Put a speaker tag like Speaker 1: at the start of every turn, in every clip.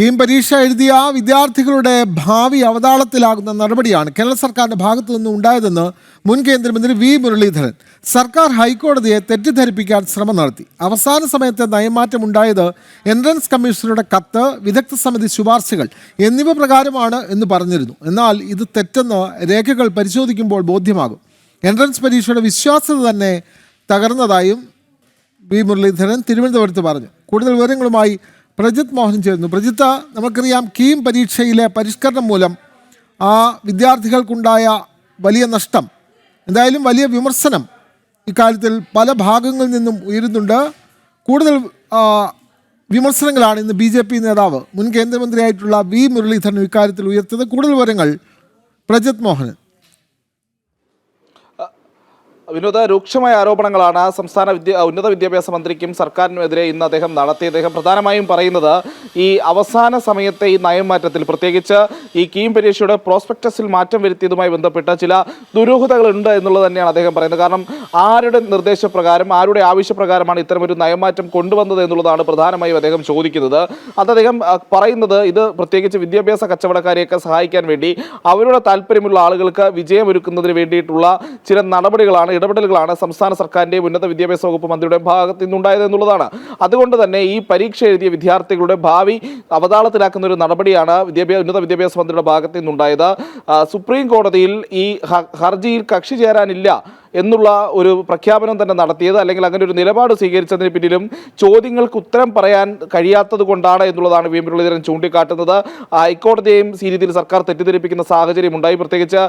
Speaker 1: കീം പരീക്ഷ എഴുതിയ വിദ്യാർത്ഥികളുടെ ഭാവി അവതാളത്തിലാകുന്ന നടപടിയാണ് കേരള സർക്കാരിന്റെ ഭാഗത്തു നിന്ന് ഉണ്ടായതെന്ന് മുൻ കേന്ദ്രമന്ത്രി വി മുരളീധരൻ. സർക്കാർ ഹൈക്കോടതിയെ തെറ്റിദ്ധരിപ്പിക്കാൻ ശ്രമം നടത്തി. അവസാന സമയത്തെ നയമാറ്റം ഉണ്ടായത് എൻട്രൻസ് കമ്മീഷണറുടെ കത്ത് വിദഗ്ധ സമിതി ശുപാർശകൾ എന്നിവ പ്രകാരമാണ് എന്ന് പറഞ്ഞിരുന്നു. എന്നാൽ ഇത് തെറ്റെന്ന് രേഖകൾ പരിശോധിക്കുമ്പോൾ ബോധ്യമാകും. എൻട്രൻസ് പരീക്ഷയുടെ വിശ്വാസ്യത തന്നെ തകർന്നതായും വി മുരളീധരൻ തിരുവനന്തപുരത്ത് പറഞ്ഞു. കൂടുതൽ വിവരങ്ങളുമായി പ്രജിത് മോഹൻ ചേരുന്നു. പ്രജിത്ത് നമുക്കറിയാം കീം പരീക്ഷയിലെ പരിഷ്കരണം മൂലം ആ വിദ്യാർത്ഥികൾക്കുണ്ടായ വലിയ നഷ്ടം എന്തായാലും വലിയ വിമർശനം ഇക്കാര്യത്തിൽ പല ഭാഗങ്ങളിൽ നിന്നും ഉയരുന്നുണ്ട്. കൂടുതൽ വിമർശനങ്ങളാണ് ഇന്ന് ബി ജെ പി നേതാവ് മുൻ കേന്ദ്രമന്ത്രിയായിട്ടുള്ള വി മുരളീധരൻ ഇക്കാര്യത്തിൽ ഉയർത്തിയത്. കൂടുതൽ വിവരങ്ങൾ പ്രജിത് മോഹൻ
Speaker 2: വിനോദ രൂക്ഷമായ ആരോപണങ്ങളാണ് സംസ്ഥാന വിദ്യ ഉന്നത വിദ്യാഭ്യാസ മന്ത്രിക്കും സർക്കാരിനുമെതിരെ ഇന്ന് അദ്ദേഹം നടത്തി അദ്ദേഹം പ്രധാനമായും പറയുന്നത് ഈ അവസാന സമയത്തെ ഈ നയമാറ്റത്തിൽ പ്രത്യേകിച്ച് ഈ കീം പരീക്ഷയുടെ പ്രോസ്പെക്ടസിൽ മാറ്റം വരുത്തിയതുമായി ബന്ധപ്പെട്ട് ചില ദുരൂഹതകളുണ്ട് എന്നുള്ളത് തന്നെയാണ് അദ്ദേഹം പറയുന്നത്. കാരണം ആരുടെ നിർദ്ദേശപ്രകാരം ആരുടെ ആവശ്യപ്രകാരമാണ് ഇത്തരമൊരു നയംമാറ്റം കൊണ്ടുവന്നത് എന്നുള്ളതാണ് പ്രധാനമായും അദ്ദേഹം ചോദിക്കുന്നത്. അത് അദ്ദേഹം പറയുന്നത് ഇത് പ്രത്യേകിച്ച് വിദ്യാഭ്യാസ കച്ചവടക്കാരെയൊക്കെ സഹായിക്കാൻ വേണ്ടി അവരുടെ താല്പര്യമുള്ള ആളുകൾക്ക് വിജയമൊരുക്കുന്നതിന് വേണ്ടിയിട്ടുള്ള ചില നടപടികളാണ് ഇടപെടലുകളാണ് സംസ്ഥാന സർക്കാരിന്റെയും ഉന്നത വിദ്യാഭ്യാസ വകുപ്പ് മന്ത്രിയുടെ ഭാഗത്ത് നിന്നുണ്ടായത് എന്നുള്ളതാണ്. അതുകൊണ്ട് തന്നെ ഈ പരീക്ഷ എഴുതിയ വിദ്യാർത്ഥികളുടെ ഭാവി അവതാളത്തിലാക്കുന്ന ഒരു നടപടിയാണ് വിദ്യാഭ്യാസ ഉന്നത വിദ്യാഭ്യാസ മന്ത്രിയുടെ ഭാഗത്ത് നിന്നുണ്ടായത്. സുപ്രീം കോടതിയിൽ ഈ ഹർജിയിൽ കക്ഷി ചേരാനില്ല എന്നുള്ള ഒരു പ്രഖ്യാപനം തന്നെ നടത്തിയത് അല്ലെങ്കിൽ അങ്ങനെ ഒരു നിലപാട് സ്വീകരിച്ചതിന് പിന്നിലും ചോദ്യങ്ങൾക്ക് ഉത്തരം പറയാൻ കഴിയാത്തത് കൊണ്ടാണ് എന്നുള്ളതാണ് വി മുരളീധരൻ ചൂണ്ടിക്കാട്ടുന്നത്. ഹൈക്കോടതിയെയും ഈ രീതിയിൽ സർക്കാർ തെറ്റിദ്ധരിപ്പിക്കുന്ന സാഹചര്യം ഉണ്ടായി. പ്രത്യേകിച്ച്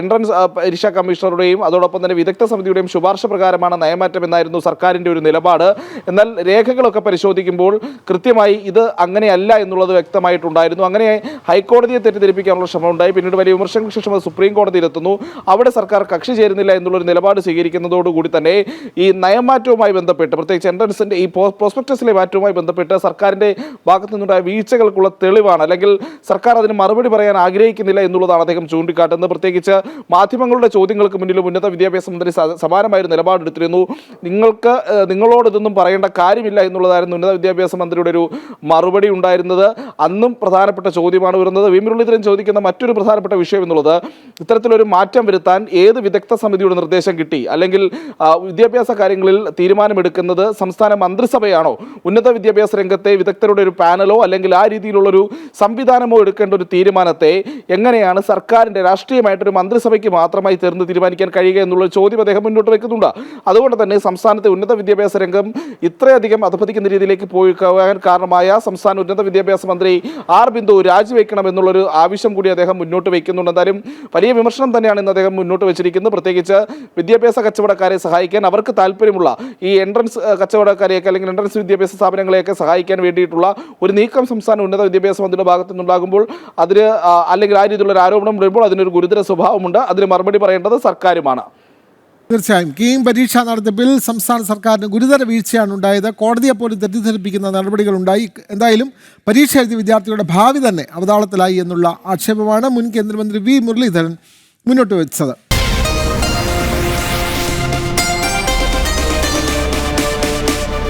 Speaker 2: എൻട്രൻസ് പരീക്ഷാ കമ്മീഷണറുടെയും അതോടൊപ്പം തന്നെ വിദഗ്ധ സമിതിയുടെയും ശുപാർശ പ്രകാരമാണ് നയമാറ്റം എന്നായിരുന്നു സർക്കാരിന്റെ ഒരു നിലപാട്. എന്നാൽ രേഖകളൊക്കെ പരിശോധിക്കുമ്പോൾ കൃത്യമായി ഇത് അങ്ങനെയല്ല എന്നുള്ളത് വ്യക്തമായിട്ടുണ്ടായിരുന്നു. അങ്ങനെ ഹൈക്കോടതിയെ തെറ്റിദ്ധരിപ്പിക്കാനുള്ള ശ്രമം ഉണ്ടായി. പിന്നീട് വലിയ വിമർശനങ്ങൾക്ക് ശേഷം അത് സുപ്രീം കോടതിയിലെത്തുന്നു. അവിടെ സർക്കാർ കക്ഷി ചേരുന്നില്ല എന്നുള്ളൊരു നിലപാട് സ്വീകരിക്കുന്നതോടുകൂടി തന്നെ ഈ നയമാറ്റവുമായി ബന്ധപ്പെട്ട് പ്രത്യേകിച്ച് എൻട്രൻസിന്റെ ഈ പ്രോസ്പെക്ടസിലെ മാറ്റവുമായി ബന്ധപ്പെട്ട് സർക്കാരിന്റെ ഭാഗത്തു നിന്നുണ്ടായ വീഴ്ചകൾക്കുള്ള തെളിവാണ്. അല്ലെങ്കിൽ സർക്കാർ അതിന് മറുപടി പറയാൻ ആഗ്രഹിക്കുന്നില്ല എന്നുള്ളതാണ് അദ്ദേഹം ചൂണ്ടിക്കാട്ടുന്നത്. പ്രത്യേകിച്ച് മാധ്യമങ്ങളുടെ ചോദ്യങ്ങൾക്ക് മുന്നിലും ഉന്നത വിദ്യാഭ്യാസ മന്ത്രി സമാനമായ ഒരു നിലപാടെടുത്തിരുന്നു. നിങ്ങൾക്ക് നിങ്ങളോട് ഇതൊന്നും പറയേണ്ട കാര്യമില്ല എന്നുള്ളതായിരുന്നു ഉന്നത വിദ്യാഭ്യാസ മന്ത്രിയുടെ ഒരു മറുപടി ഉണ്ടായിരുന്നത്. അന്നും പ്രധാനപ്പെട്ട ചോദ്യമാണ് വരുന്നത് വി. മുരളീധരൻ ചോദിക്കുന്ന മറ്റൊരു പ്രധാനപ്പെട്ട വിഷയം എന്നുള്ളത് ഇത്തരത്തിലൊരു മാറ്റം വരുത്താൻ ഏത് വിദഗ്ധ സമിതിയുടെ നിർദ്ദേശം കിട്ടി. അല്ലെങ്കിൽ വിദ്യാഭ്യാസ കാര്യങ്ങളിൽ തീരുമാനമെടുക്കുന്നത് സംസ്ഥാന മന്ത്രിസഭയാണോ? ഉന്നത വിദ്യാഭ്യാസ രംഗത്തെ വിദഗ്ധരുടെ ഒരു പാനലോ അല്ലെങ്കിൽ ആ രീതിയിലുള്ളൊരു സംവിധാനമോ എടുക്കേണ്ട ഒരു തീരുമാനത്തെ എങ്ങനെയാണ് സർക്കാരിന്റെ രാഷ്ട്രീയമായിട്ടൊരു മന്ത്രിസഭയ്ക്ക് മാത്രമായി തീർന്ന് തീരുമാനിക്കാൻ കഴിയുക എന്നുള്ള ചോദ്യം അദ്ദേഹം മുന്നോട്ട് വയ്ക്കുന്നുണ്ട് അതുകൊണ്ട് തന്നെ സംസ്ഥാനത്തെ ഉന്നത വിദ്യാഭ്യാസ രംഗം ഇത്രയധികം അധപതിക്കുന്ന രീതിയിലേക്ക് പോയി കാരണമായ സംസ്ഥാന ഉന്നത വിദ്യാഭ്യാസ മന്ത്രി ആർ ബിന്ദു രാജിവെക്കണം എന്നുള്ളൊരു ആവശ്യം കൂടി അദ്ദേഹം മുന്നോട്ട് വയ്ക്കുന്നുണ്ട് എന്തായാലും വലിയ വിമർശനം തന്നെയാണ് ഇന്ന് അദ്ദേഹം മുന്നോട്ട് വെച്ചിരിക്കുന്നത്. പ്രത്യേകിച്ച് വിദ്യാഭ്യാസ കച്ചവടക്കാരെ സഹായിക്കാൻ അവർക്ക് താല്പര്യമുള്ള ഈ എൻട്രൻസ് കച്ചവടക്കാരെയൊക്കെ അല്ലെങ്കിൽ എൻട്രൻസ് വിദ്യാഭ്യാസ സ്ഥാപനങ്ങളെയൊക്കെ സഹായിക്കാൻ വേണ്ടിയിട്ടുള്ള ഒരു നീക്കം സംസ്ഥാന ഉന്നത വിദ്യാഭ്യാസ മന്ത്രിയുടെ ഭാഗത്തു നിന്നുണ്ടാകുമ്പോൾ അതിന് അല്ലെങ്കിൽ ആ രീതിയിലുള്ള ഒരു ആരോപണം വരുമ്പോൾ അതിനൊരു ഗുരുതര സ്വഭാവമുണ്ട്. അതിന് മറുപടി പറയേണ്ടത് സർക്കാരുമാണ്.
Speaker 1: തീർച്ചയായും. കീം പരീക്ഷ നടത്തിപ്പിൽ സംസ്ഥാന സർക്കാരിന് ഗുരുതര വീഴ്ചയാണ് ഉണ്ടായത്. കോടതിയെ പോലും തെറ്റിദ്ധരിപ്പിക്കുന്ന നടപടികളുണ്ടായി. എന്തായാലും പരീക്ഷ എഴുതിയ വിദ്യാർത്ഥികളുടെ ഭാവി തന്നെ അവതാളത്തിലായി എന്നുള്ള ആക്ഷേപമാണ് മുൻ കേന്ദ്രമന്ത്രി വി മുരളീധരൻ മുന്നോട്ട് വെച്ചത്.